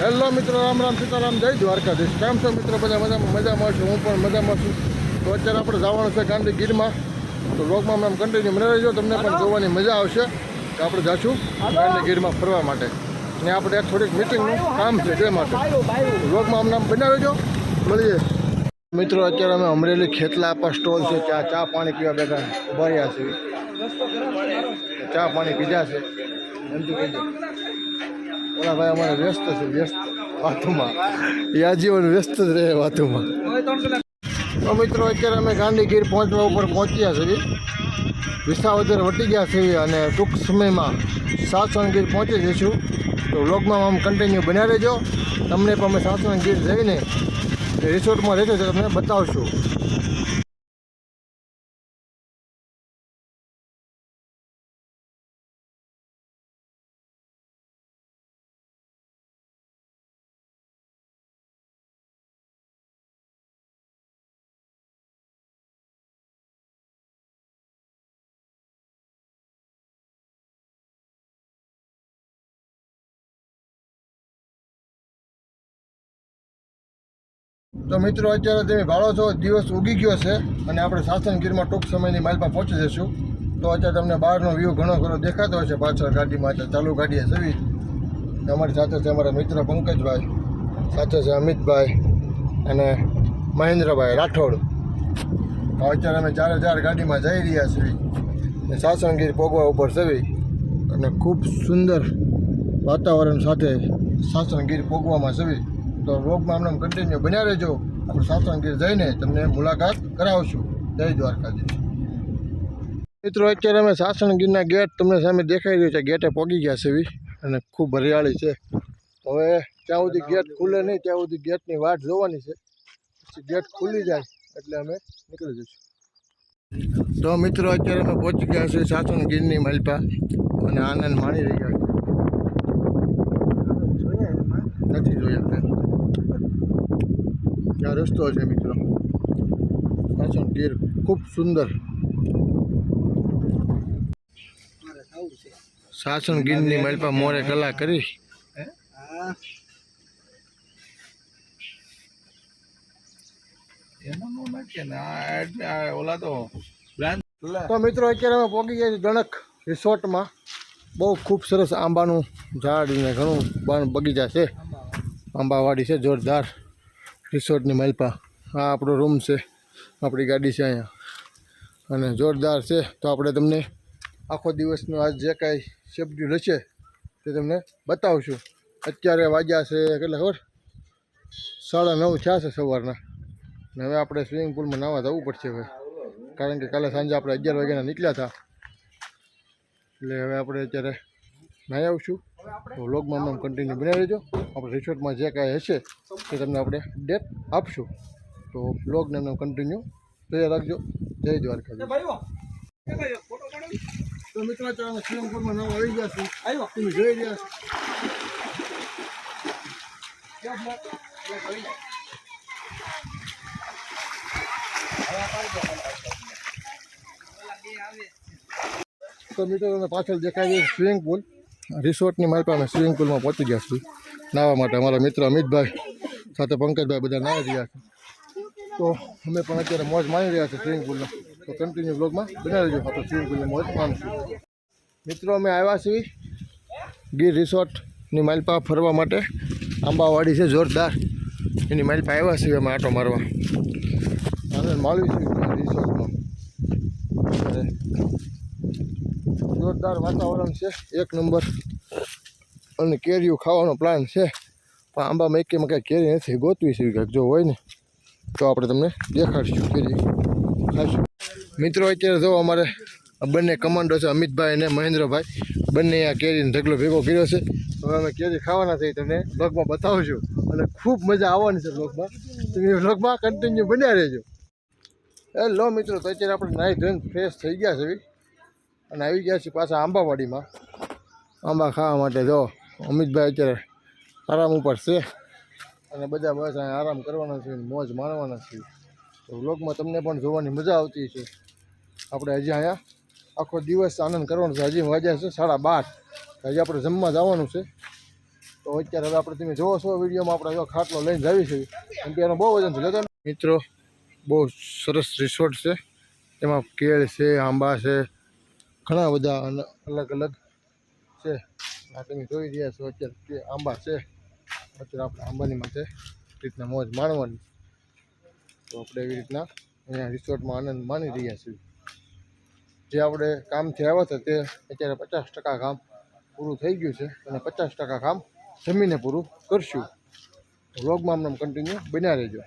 Hello મિત્રો રામ રામ સીતારામ જય દ્વારકાધીશ. કેમ છો મિત્રો? બધા મજામાં? મજામાં છું. હું પણ મજામાં છું. તો અત્યારે આપણે જવાનું છે ગાંધી ગીરમાં તો લોકમાં આમ કન્ટિન્યુ મને રહેજો. તમને પણ જોવાની મજા આવશે કે આપણે જાશું ગાંધીગીરમાં ફરવા માટે. ને આપણે એક થોડીક મિટિંગનું કામ છે તે માટે લોકમાં આમ નામ બનાવી રહેજો. મળીએ. મિત્રો અત્યારે અમે અમરેલી ખેતલા પર સ્ટોલ છે. ત્યાં ચા પાણી પીવા બેઠા. ઊભા રહ્યા છે ચા પાણી પીધા છે. એમથી કહેજો. ઓલા ભાઈ અમારે વ્યસ્ત છે, વ્યસ્ત વાતોમાં. એ આજીવન વ્યસ્ત જ રહે વાતોમાં. તો મિત્રો, અત્યારે અમે ગાંધીગીર પહોંચવા ઉપર પહોંચ્યા છીએ. વિસાવદર વટી ગયા છીએ અને ટૂંક સમયમાં સાસણગીર પહોંચી જઈશું. તો વ્લોગમાં આમ કન્ટિન્યુ બન્યા રહેજો. તમને પણ અમે સાસણગીર જઈને રિસોર્ટમાં રહેશે તો તમને બતાવશું. તો મિત્રો, અત્યારે તમે ભાડો છો, દિવસ ઉગી ગયો છે અને આપણે સાસણગીરમાં ટૂંક સમયની માઇલમાં પહોંચી જઈશું. તો અત્યારે તમને બહારનો વ્યૂ ઘણો ઘણો દેખાતો હશે. પાછળ ગાડીમાં અત્યારે ચાલુ ગાડીએ સવી અમારી સાથે છે અમારા મિત્ર પંકજભાઈ, સાથે છે અમિતભાઈ અને મહેન્દ્રભાઈ રાઠોડ. તો અત્યારે અમે ચારે ચાર ગાડીમાં જઈ રહ્યા છીએ ને સાસણગીર પોગવા ઉપર સવી અને ખૂબ સુંદર વાતાવરણ સાથે સાસણગીર પોગવામાં સવી તો રોગમાં અમને કન્ટિન્યુ બન્યા રહેજો. આપણે સાસણગીર જઈને તમને મુલાકાત કરાવશું જય દ્વારકાધીશ. મિત્રો, અત્યારે અમે સાસણગીરના ગેટ તમને સામે દેખાઈ રહ્યું છે. ગેટે પોગી ગયા છે અને ખૂબ હરિયાળી છે. હવે ત્યાં સુધી ગેટ ખુલે નહીં, ત્યાં સુધી ગેટની વાટ જોવાની છે. પછી ગેટ ખુલી જાય એટલે અમે નીકળી જઈશું. તો મિત્રો, અત્યારે અમે પહોંચી ગયા છીએ સાસણગીરની માલપા અને આનંદ માણી રહ્યા નથી જોયા ત્યાં રસ્તો છે મિત્રો. સાસણ ગીર ખૂબ સુંદર. સાસણ ગીરની મલપા મોરે કલા કરી. તો મિત્રો અત્યારે અમે પહોંચી ગયા છીએ ગણક રિસોર્ટમાં. બહુ ખૂબ સરસ આંબાનું ઝાડ ને ઘણું બગીચા છે. આંબાવાડી છે જોરદાર. રિસોર્ટની માલપા. આ આપણો રૂમ છે, આપણી ગાડી છે અહીંયા. અને જોરદાર છે. તો આપણે તમને આખો દિવસનું આજ જે કાંઈ શેડ્યુલ હશે તે તમને બતાવશું. અત્યારે વાગ્યા છે કેટલા ખબર? સાડા નવ થયા છે સવારના. ને હવે આપણે સ્વિમિંગ પુલમાં નાવા જવું પડશે હવે. કારણ કે કાલે સાંજે આપણે અગિયાર વાગ્યાના નીકળ્યા હતા. એટલે હવે આપણે અત્યારે નાહી આવશું. તો વ્લોગમાં આમ કન્ટિન્યુ બનાવી રહેજો આપણે રિસોર્ટમાં જે કાંઈ હશે તે તમને આપણે અપડેટ આપશું. તો વ્લોગને એમને કન્ટિન્યુ તૈયાર રાખજો. જય દ્વારકા તો મિત્રો અત્યારે સ્વિમિંગ પુલમાં નાવા આવી ગયા છું આવ્યો તમે જોઈ રહ્યા છો. તો મિત્રો તમે પાછળ દેખાય છે સ્વિમિંગ પુલ. રિસોર્ટની મારી પાસે સ્વિમિંગ પુલમાં પહોંચી ગયા છું નાહવા માટે અમારા મિત્ર અમિતભાઈ સાથે પંકજભાઈ બધા નાહી રહ્યા છે. તો અમે પણ અત્યારે મોજ માણી રહ્યા છીએ સ્વિમિંગ પુલનો તો કન્ટિન્યુ બ્લોગમાં બનાવી રહેજો આપણે સ્વિમિંગ પુલની મોજ માણશું. મિત્રો, અમે આવ્યા છીએ ગીર રિસોર્ટની માલપા ફરવા માટે. આંબાવાડી છે જોરદાર. એની માલપા આવ્યા છીએ અમે આટો મારવા. આનંદ માળવી છે રિસોર્ટમાં. જોરદાર વાતાવરણ છે, એક નંબર. અને કેરીઓ ખાવાનો પ્લાન છે. પણ આંબામાં એકેમાં કાંઈ કેરી નથી ગોતવી છે કાંઈક જો હોય ને, તો આપણે તમને દેખાડશું કેરી. ખાશું મિત્રો, અત્યારે જો અમારે બંને કમાન્ડો છે, અમિતભાઈ અને મહેન્દ્રભાઈ. બંને આ કેરીનો ઢગલો ભેગો કર્યો છે. હવે અમે કેરી ખાવાના થઈ તમને બ્લોગમાં બતાવશું. અને ખૂબ મજા આવવાની છે બ્લોગમાં તમે બ્લોગમાં કન્ટિન્યુ બન્યા રહેજો. હેલો મિત્રો, તો અત્યારે આપણે નાઈ ધોઈને ફ્રેશ થઈ ગયા છે. અને આવી ગયા છીએ પાછા આંબાવાડીમાં. આંબા ખાવા માટે જો, અમિતભાઈ અત્યારે આરામ ઉપર છે. અને બધા બસ અહીંયા આરામ કરવાના છે મોજ માણવાના છે. તો વ્લોગમાં તમને પણ જોવાની મજા આવતી છે આપણે હજી અહીંયા આખો દિવસ આનંદ કરવાનો છે. હજી વાગ્યા છે સાડા બાર. હજી આપણે જમવા જવાનું છે. તો અત્યારે હવે આપણે તમે જોવો છો વિડીયોમાં આપણે જો ખાટલો લઈને જાવી છે. એમ કે એનો બહુ વજન છે. મિત્રો, બહુ સરસ રિસોર્ટ છે. એમાં કેળ છે, આંબા છે ઘણા બધા અલગ અલગ છે. આ તમે જોઈ રહ્યા છો અત્યારે કે આંબા છે. અત્યારે આપણે આંબાની માટે રીતના મોજ માણવાની. તો આપણે એવી રીતના અહીંયા રિસોર્ટમાં આનંદ માણી રહ્યા છીએ. જે આપણે કામથી આવ્યા હતા તે અત્યારે પચાસ ટકા કામ પૂરું થઈ ગયું છે અને પચાસ ટકા કામ જમીને પૂરું કરશું. વ્લોગમાં અમને કન્ટિન્યુ બન્યા રહેજો.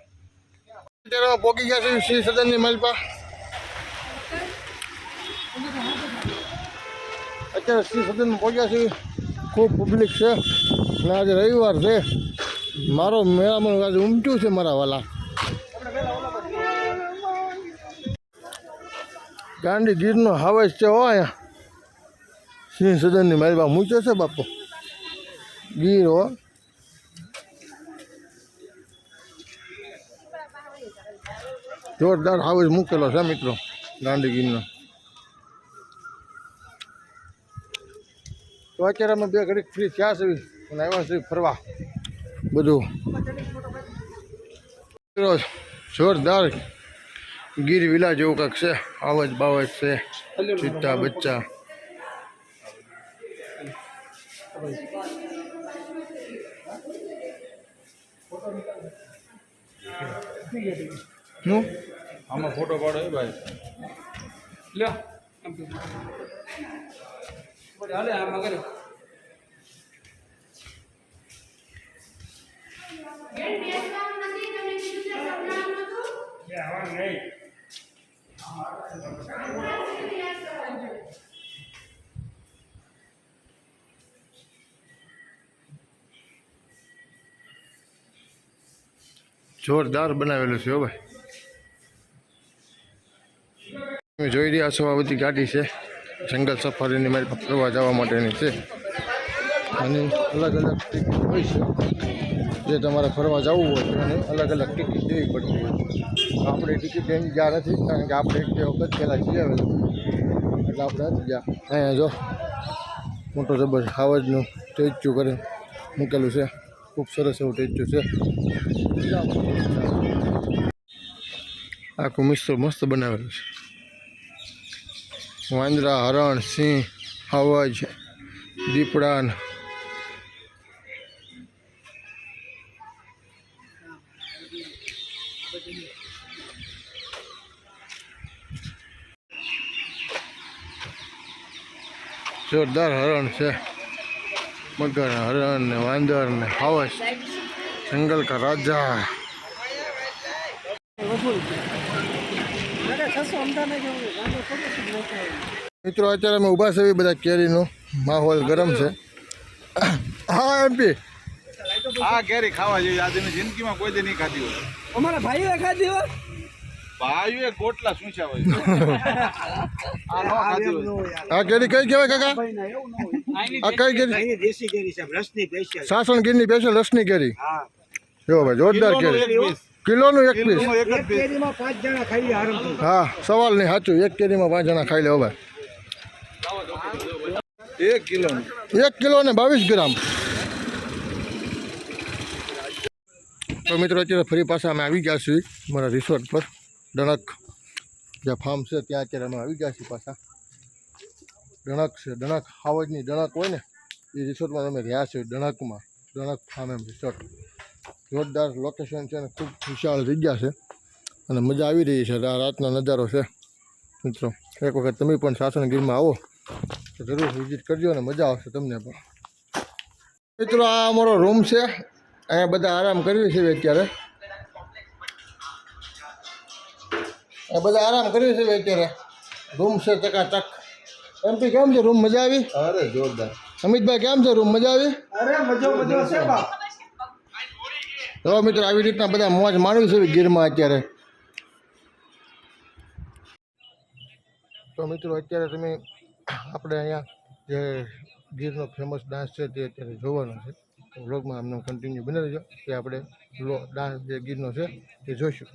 અત્યારે પોગી ગયા છે શ્રી સદનની માલપા. અત્યારે શ્રી સદનમાં પહોંચ્યા છીએ ખૂબ પબ્લિક છે. અને આજે રવિવાર છે. મારો મેળામાં આજે ઉમટ્યું છે મારા વાલા. ગાંડી ગીરનો હાવેશ છે હો અહીંયા. સિંહ સદનની મારી પાસે મૂક્યો છે બાપુ. ગીર હો. જોરદાર હાવેશ મૂકેલો છે મિત્રો ગાંડી ગીરનો તો અત્યારે અમે બે ઘડીક ફ્રી થયા છે અને આવ્યા છે ફરવા. બધું. જોરદાર ગીર વિલા જેવું કંઈક છે આવજ બાવજ છે ચિત્તા બચ્ચા. હું? આમાં ફોટો પાડો એ ભાઈ. લ્યો. હાલે આ મગર જોરદાર બનાવેલું છે હો ભાઈ. તમે જોઈ રહ્યા છો આ બધી ગાડી છે. જંગલ સફારીની મારી ફરવા જવા માટેની છે. અને અલગ અલગ ટિકિટ હોય છે. જે તમારે ફરવા જવું હોય તો એને અલગ અલગ ટિકિટ દેવી પડતી હોય આપણે ટિકિટ એમ ગયા નથી, કારણ કે આપણે એક બે વખત પહેલાં જઈ આવેલા. એટલે આપણે નથી ગયા. અહીંયા જો, મોટો જબર હાવજનું ટેચ્યુ કરે, મૂકેલું છે. ખૂબ સરસ એવું ટેચ્યુ છે. આખું મિસ્ત્ર મસ્ત બનાવેલું છે. વાંદરા, હરણ, સિંહ અવજ દીપડા જોરદાર હરણ છે. મગર હરણ ને વાંદર ને હાવસ જંગલ કા રાજા. મિત્રો અત્યારે અમે ઊભા છે બધા કેરીનો. માહોલ ગરમ છે. હા એમપી આ કેરી ખાવા જેવી આજની જિંદગીમાં કોઈ દે નહીં ખાધી હોય. અમારા ભાઈ ખાધી હોય? ભાઈઓ ગોટલા શું છે આ કેરી કઈ કહેવાય કાકા? આ કઈ કેરી? દેશી કેરી છે રસની સ્પેશિયલ સાસણ ગીરની સ્પેશિયલ રસની કેરી. હા. જો ભાઈ જોરદાર કેરી. કિલોનું એક પીસ હા સવાલ નહીં સાચું. એક કેરીમાં પાંચ જણા ખાઈ લે ભાઈ. એક કિલો એક કિલો ને બાવીસ ગ્રામ. તો મિત્રો અત્યારે ફરી પાછા અમે આવી ગયા છીએ મારા રિસોર્ટ પર ડણક. જે ફાર્મ છે ત્યાં અત્યારે અમે આવી ગયા છીએ પાછા. ડણક છે ડણક હાવજની ડણક હોય ને એ રિસોર્ટમાં અમે રહ્યા છીએ ડણકમાં. ડણક ફાર્મ એમ રિસોર્ટ જોરદાર લોકેશન છે અને ખૂબ વિશાળ જગ્યા છે. અને મજા આવી રહી છે. આ રાતનો નજારો છે. મિત્રો એક વખત તમે પણ સાસણગીરમાં આવો તો જરૂર વિઝિટ કરજો અને મજા આવશે તમને પણ. મિત્રો આ અમારો રૂમ છે. અહીંયા બધા આરામ કરીએ છીએ અત્યારે. આ બધા આરામ કરીએ છીએ અત્યારે. રૂમ છે ચકાચક. એમપી કેમ છે? રૂમ મજા આવી? અરે જોરદાર. અમિતભાઈ કેમ છે? રૂમ મજા આવી? અરે મજા મજા છે બા તો મિત્રો આવી રીતના બધા મોજ માણવી છે ગીરમાં અત્યારે. તો મિત્રો અત્યારે તમે આપણે અહીંયા જે ગીરનો ફેમસ ડાન્સ છે તે અત્યારે જોવાનો છે. વ્લોગમાં અમને કન્ટિન્યુ બની રહેજો. કે આપણે ડાન્સ જે ગીરનો છે તે જોઈશું.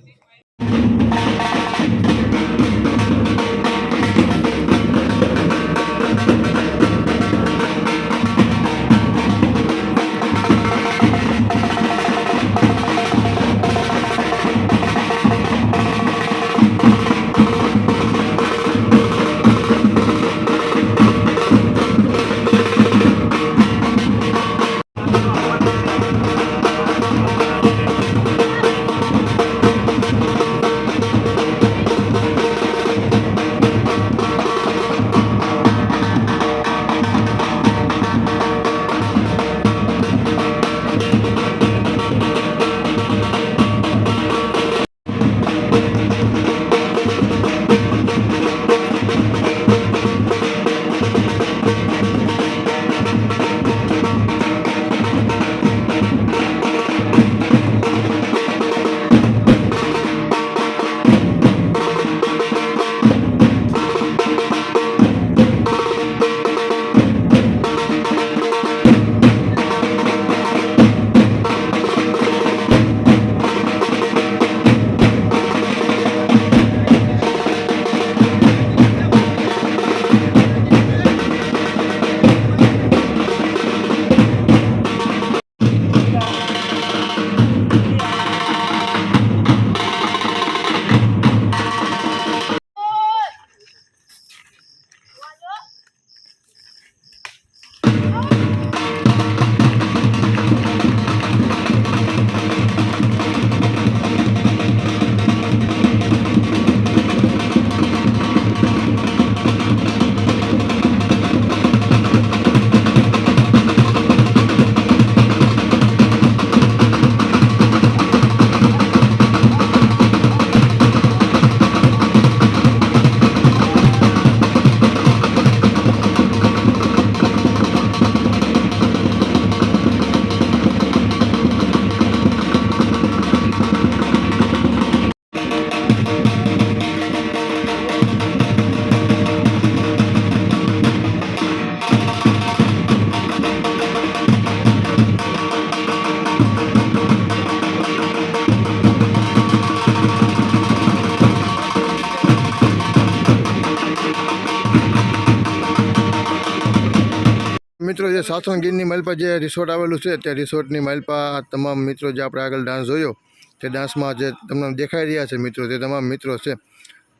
મિત્રો જે સાસણ ગીરની માલપા જે રિસોર્ટ આવેલું છે તે રિસોર્ટની માલપા પર તમામ મિત્રો જે આપણે આગળ ડાન્સ જોયો તે ડાન્સમાં જે તમને દેખાઈ રહ્યા છે મિત્રો તે તમામ મિત્રો છે.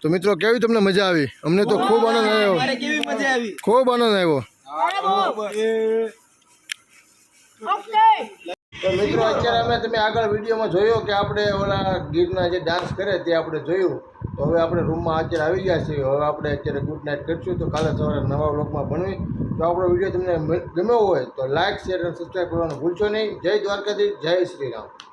તો મિત્રો કેવી તમને મજા આવી? અમને તો ખૂબ આનંદ આવ્યો. કેવી મજા આવી? ખૂબ આનંદ આવ્યો. તો મિત્રો, અત્યારે અમે તમે આગળ વિડીયોમાં જોયો કે આપણે ઓલા ગીરના જે ડાન્સ કરે તે આપણે જોયું. તો હવે આપણે રૂમમાં અત્યારે આવી ગયા છીએ. હવે આપણે અત્યારે ગુડ નાઇટ કરીશું. તો કાલે સવારે નવા બ્લોગમાં ભણવી. તો આપણો વીડિયો તમને ગમ્યો હોય તો લાઇક શેર અને સબસ્ક્રાઈબ કરવાનું ભૂલશો નહીં. જય દ્વારકાધીશ, જય શ્રી રામ